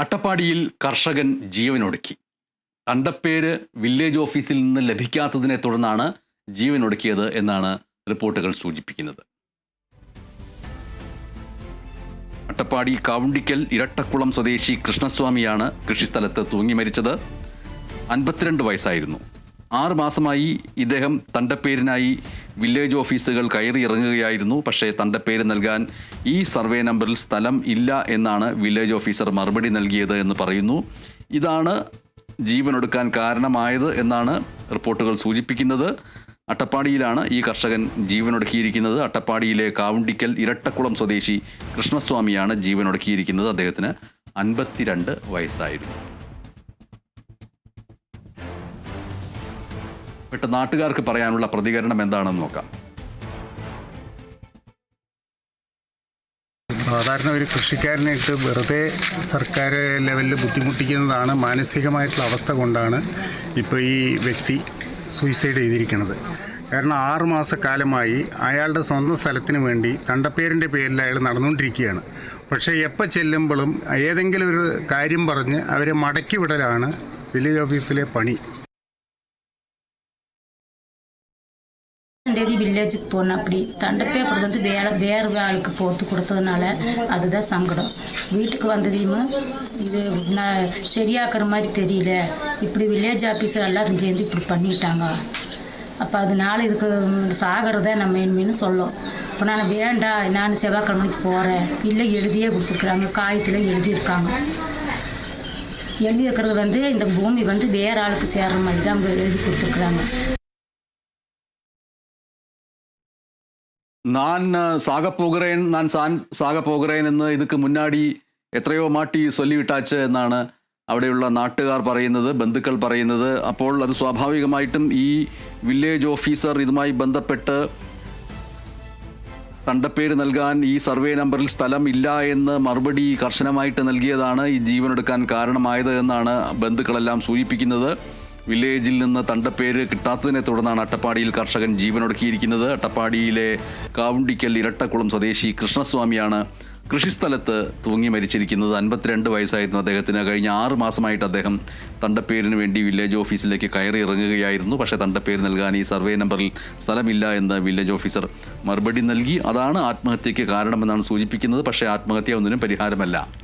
അട്ടപ്പാടിയിൽ കർഷകൻ ജീവനൊടുക്കി. തണ്ടപ്പേര് വില്ലേജ് ഓഫീസിൽ നിന്ന് ലഭിക്കാത്തതിനെ തുടർന്നാണ് ജീവനൊടുക്കിയത് എന്നാണ് റിപ്പോർട്ടുകൾ സൂചിപ്പിക്കുന്നത്. അട്ടപ്പാടി കാവുണ്ടിക്കൽ ഇരട്ടക്കുളം സ്വദേശി കൃഷ്ണസ്വാമിയാണ് കൃഷിസ്ഥലത്ത് തൂങ്ങി മരിച്ചത്. അൻപത്തിരണ്ട് വയസ്സായിരുന്നു. ആറ് മാസമായി ഇദ്ദേഹം തന്റെ പേരിനായി വില്ലേജ് ഓഫീസുകൾ കയറി ഇറങ്ങുകയായിരുന്നു. പക്ഷേ തന്റെ പേര് നൽകാൻ ഈ സർവേ നമ്പറിൽ സ്ഥലം ഇല്ല എന്നാണ് വില്ലേജ് ഓഫീസർ മറുപടി നൽകിയത് എന്ന് പറയുന്നു. ഇതാണ് ജീവനൊടുക്കാൻ കാരണമായത് എന്നാണ് റിപ്പോർട്ടുകൾ സൂചിപ്പിക്കുന്നത്. അട്ടപ്പാടിയിലാണ് ഈ കർഷകൻ ജീവനൊടുക്കിയിരിക്കുന്നത്. അട്ടപ്പാടിയിലെ കാവുണ്ടിക്കൽ ഇരട്ടക്കുളം സ്വദേശി കൃഷ്ണസ്വാമിയാണ് ജീവനൊടുക്കിയിരിക്കുന്നത്. അദ്ദേഹത്തിന് അൻപത്തിരണ്ട് വയസ്സായിരുന്നു. പെട്ട നാട്ടുകാർക്ക് പറയാനുള്ള പ്രതികരണം എന്താണെന്ന് നോക്കാം. സാധാരണ ഒരു കൃഷിക്കാരനായിട്ട് വെറുതെ സർക്കാർ ലെവലിൽ ബുദ്ധിമുട്ടിക്കുന്നതാണ് മാനസികമായിട്ടുള്ള അവസ്ഥ കൊണ്ടാണ് ഇപ്പോൾ ഈ വ്യക്തി സൂയിസൈഡ് ചെയ്തിരിക്കുന്നത്. കാരണം ആറ് മാസക്കാലമായി അയാളുടെ സ്വന്തം സ്ഥലത്തിന് വേണ്ടി തണ്ടപ്പേരിന്റെ പേരിൽ അയാൾ നടന്നുകൊണ്ടിരിക്കുകയാണ്. പക്ഷേ എപ്പോൾ ചെല്ലുമ്പോഴും ഏതെങ്കിലും ഒരു കാര്യം പറഞ്ഞ് അവരെ മടക്കി വിടലാണ് വില്ലേജ് ഓഫീസിലെ പണി. தேதி வில்லேஜுக்கு போனேன் அப்படி. தண்டை பேப்பர் வந்து வேலை வேறு ஆளுக்கு போட்டு கொடுத்ததுனால அதுதான் சங்கடம். வீட்டுக்கு வந்ததையும் இது நான் சரியாக்குற மாதிரி தெரியல. இப்படி வில்லேஜ் ஆஃபீஸர் எல்லாரும் சேர்ந்து இப்படி பண்ணிட்டாங்க. அப்போ அதனால இதுக்கு சாகிறத நம்ம மெயின் சொல்லும். இப்போ நான் வேண்டாம் நான் செவ்வாய்க்கிழமைக்கு போகிறேன் இல்லை எழுதியே கொடுத்துருக்குறாங்க. காயத்தில் எழுதியிருக்காங்க. எழுதியிருக்கிறது வந்து இந்த பூமி வந்து வேறு ஆளுக்கு சேர்ற மாதிரி தான் எழுதி கொடுத்துருக்குறாங்க. நான் சாக போகிறேன் நான் சான் சாக போகிறேன் എന്ന് இதுக்கு മുന്നാടി എത്രയോ മാട്ടി ചൊല്ലിവിട്ടാച്ച് എന്നാണ് അവിടെയുള്ള നാട്ടുകാർ പറയുന്നത് ബന്ധുക്കൾ പറയുന്നത്. അപ്പോൾ അത് സ്വാഭാവികമായിട്ടും ഈ വില്ലേജ് ഓഫീസർ ഇതുമായി ബന്ധപ്പെട്ട് തണ്ടപ്പേര് നൽകാൻ ഈ സർവേ നമ്പറിൽ സ്ഥലം ഇല്ല എന്ന് മറുപടി കർശനമായിട്ട് നൽകിയതാണ് ഈ ജീവനെടുക്കാൻ കാരണമായത് എന്നാണ് ബന്ധുക്കളെല്ലാം സൂചിപ്പിക്കുന്നത്. വില്ലേജിൽ നിന്ന് തണ്ടപ്പേര് കിട്ടാത്തതിനെ തുടർന്നാണ് അട്ടപ്പാടിയിൽ കർഷകൻ ജീവനൊടുക്കിയിരിക്കുന്നത്. അട്ടപ്പാടിയിലെ കാവുണ്ടിക്കൽ ഇരട്ടക്കുളം സ്വദേശി കൃഷ്ണസ്വാമിയാണ് കൃഷിസ്ഥലത്ത് തൂങ്ങി മരിച്ചിരിക്കുന്നത്. അൻപത്തിരണ്ട് വയസ്സായിരുന്നു അദ്ദേഹത്തിന്. കഴിഞ്ഞ ആറ് മാസമായിട്ട് അദ്ദേഹം തണ്ടപ്പേരിന് വേണ്ടി വില്ലേജ് ഓഫീസിലേക്ക് കയറി ഇറങ്ങുകയായിരുന്നു. പക്ഷേ തണ്ടപ്പേര് നൽകാൻ ഈ സർവേ നമ്പറിൽ സ്ഥലമില്ല എന്ന് വില്ലേജ് ഓഫീസർ മറുപടി നൽകി. അതാണ് ആത്മഹത്യയ്ക്ക് കാരണമെന്നാണ് സൂചിപ്പിക്കുന്നത്. പക്ഷേ ആത്മഹത്യ ഒന്നിനും പരിഹാരമല്ല.